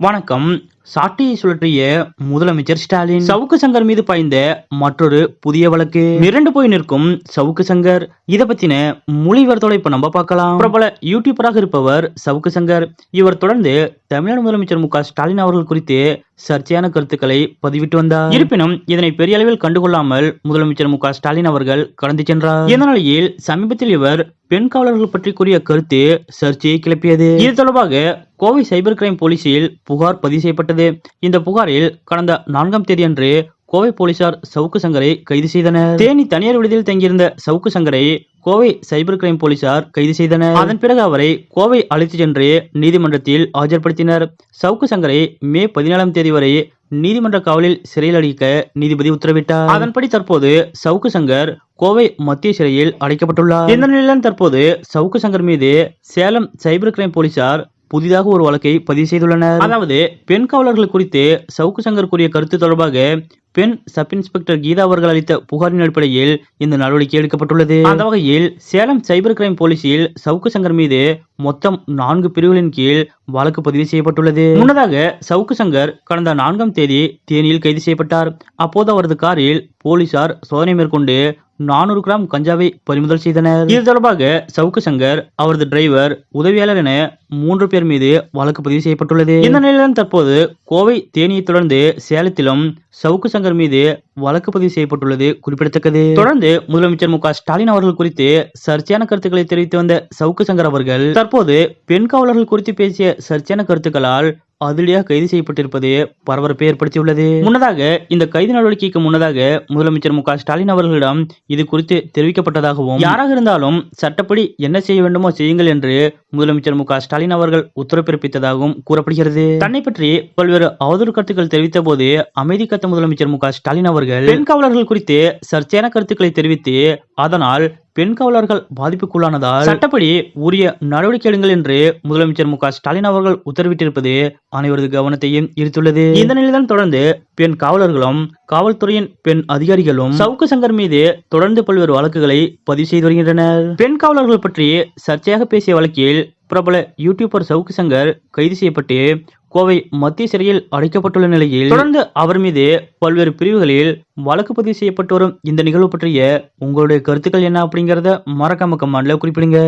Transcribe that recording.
வணக்கம். சாட்டையை சுழற்றிய முதலமைச்சர் ஸ்டாலின் சவுக்கு சங்கர் மீது பாய்ந்த மற்றொரு புதிய வழக்கு. மிரண்டு போய் நிற்கும் சவுக்கு சங்கர். இத பத்தின மொழிவர்த்தோட இப்ப நம்ம பார்க்கலாம். பிரபல யூடியூபராக இருப்பவர் சவுக்கு சங்கர். இவர் தொடர்ந்து தமிழ்நாடு முதலமைச்சர் மு ஸ்டாலின் அவர்கள் குறித்து சர்ச்சையான கருத்துக்களை பதிவிட்டு வந்தார். இருப்பினும் இதனை பெரிய அளவில் கண்டுகொள்ளாமல் முதலமைச்சர் மு ஸ்டாலின் அவர்கள் கடந்து சென்றார். இந்த நிலையில் சமீபத்தில் இவர் பெண் காவலர்கள் பற்றி கூறிய கருத்து சர்ச்சையை கிளப்பியது. இது தொடர்பாக கோவை சைபர் கிரைம் போலீசில் புகார் பதிவு செய்யப்பட்டது. இந்த புகாரில் கடந்த நான்காம் தேதியன்று கோவை போலீசார் சவுக்கு சங்கரை கைது செய்தனர். தேனி தனியார் விடுதியில் தங்கியிருந்த சவுக்கு சங்கரை கோவை சைபர் கிரைம் போலீசார் கைது செய்தனர். அதன் பிறகு அவரை கோவை அழைத்து சென்று நீதிமன்றத்தில் ஆஜர்படுத்தினர். சவுக்கு சங்கரை மே பதினேழாம் தேதி வரை நீதிமன்ற காவலில் சிறையில் அடைக்க நீதிபதி உத்தரவிட்டார். அதன்படி தற்போது சவுக்கு சங்கர் கோவை மத்திய சிறையில் அடைக்கப்பட்டுள்ளார். இந்த நிலையில் தற்போது சவுக்கு சங்கர் மீது சேலம் சைபர் கிரைம் போலீசார் புதிதாக ஒரு வழக்கை பதிவு செய்துள்ளனர். அதாவது பெண் காவலர்கள் குறித்து சவுக்கு சங்கர் கூறிய கருத்து தொடர்பாக பெண் சப் இன்ஸ்பெக்டர் கீதா அவர்கள் அளித்த புகாரின் அடிப்படையில் இந்த நடவடிக்கை எடுக்கப்பட்டுள்ளது. அந்த வகையில் சேலம் சைபர் கிரைம் போலீசில் சவுக்கு சங்கர் மீது மொத்தம் நான்கு பிரிவுகளின் கீழ் வழக்கு பதிவு செய்யப்பட்டுள்ளது. முன்னதாக சவுக்கு சங்கர் கடந்த நான்காம் தேதி தேனியில் கைது செய்யப்பட்டார். அப்போது அவரது காரில் போலீசார் சோதனை மேற்கொண்டு நானூறு கிராம் கஞ்சாவை பறிமுதல் செய்தனர். இது தொடர்பாக சவுக்கு சங்கர் அவரது டிரைவர் உதவியாளர் என மூன்று பேர் மீது வழக்கு பதிவு செய்யப்பட்டுள்ளது. இந்த நிலையில்தான் தற்போது கோவை தேனியை தொடர்ந்து சேலத்திலும் சவுக்கு சங்கர் மீது வழக்கு பதிவு செய்யப்பட்டுள்ளது குறிப்பிடத்தக்கது. தொடர்ந்து முதலமைச்சர் மு ஸ்டாலின் அவர்கள் குறித்து சர்ச்சையான கருத்துக்களை தெரிவித்து வந்த சவுக்கு சங்கர் அவர்கள் தற்போது பெண் காவலர்கள் குறித்து பேசிய சர்ச்சையான கருத்துக்களால் அதிலேயே கைது செய்யப்பட்டிருப்பது பரபரப்பை ஏற்படுத்தியுள்ளது. முன்னதாக இந்த கைது நடவடிக்கைக்கு முன்னதாக முதலமைச்சர் மு ஸ்டாலின் அவர்களிடம் இது குறித்து தெரிவிக்கப்பட்டதாகவும் யாராக இருந்தாலும் சட்டப்படி என்ன செய்ய வேண்டுமோ செய்யுங்கள் என்று முதலமைச்சர் மு ஸ்டாலின் அவர்கள் உத்தரவு பிறப்பித்ததாகவும் கூறப்படுகிறது. தன்னை பற்றி பல்வேறு அவதூறு கருத்துக்கள் தெரிவித்த போது அமைதி காத்த முதலமைச்சர் மு ஸ்டாலின் அவர்கள் பெண் காவலர்கள் குறித்து சர்ச்சையான கருத்துக்களை தெரிவித்து அதனால் பெண் காவலர்கள் பாதிப்புக்குள்ளானதால் சட்டப்படி உரிய நடவடிக்கை எடுங்கள் என்று முதலமைச்சர் மு ஸ்டாலின் அவர்கள் உத்தரவிட்டிருப்பது அனைவரது கவனத்தையும் ஈர்த்துள்ளது. இந்த நிலையில்தான் தொடர்ந்து பெண் காவலர்களும் காவல்துறையின் பெண் அதிகாரிகளும் சவுக்கு சங்கர் மீது தொடர்ந்து பல்வேறு வழக்குகளை பதிவு செய்து வருகின்றனர். பெண் காவலர்கள் பற்றி சர்ச்சையாக பேசிய வழக்கில் பிரபல யூடியூபர் சவுக்கு சங்கர் கைது செய்யப்பட்டு கோவை மத்திய சிறையில் அடைக்கப்பட்டுள்ள நிலையில் தொடர்ந்து அவர் மீது பல்வேறு பிரிவுகளில் வழக்கு பதிவு செய்யப்பட்டு வரும் இந்த நிகழ்வு பற்றிய உங்களுடைய கருத்துக்கள் என்ன அப்படிங்கறத மறக்காம கமெண்ட்ல குறிப்பிடுங்க.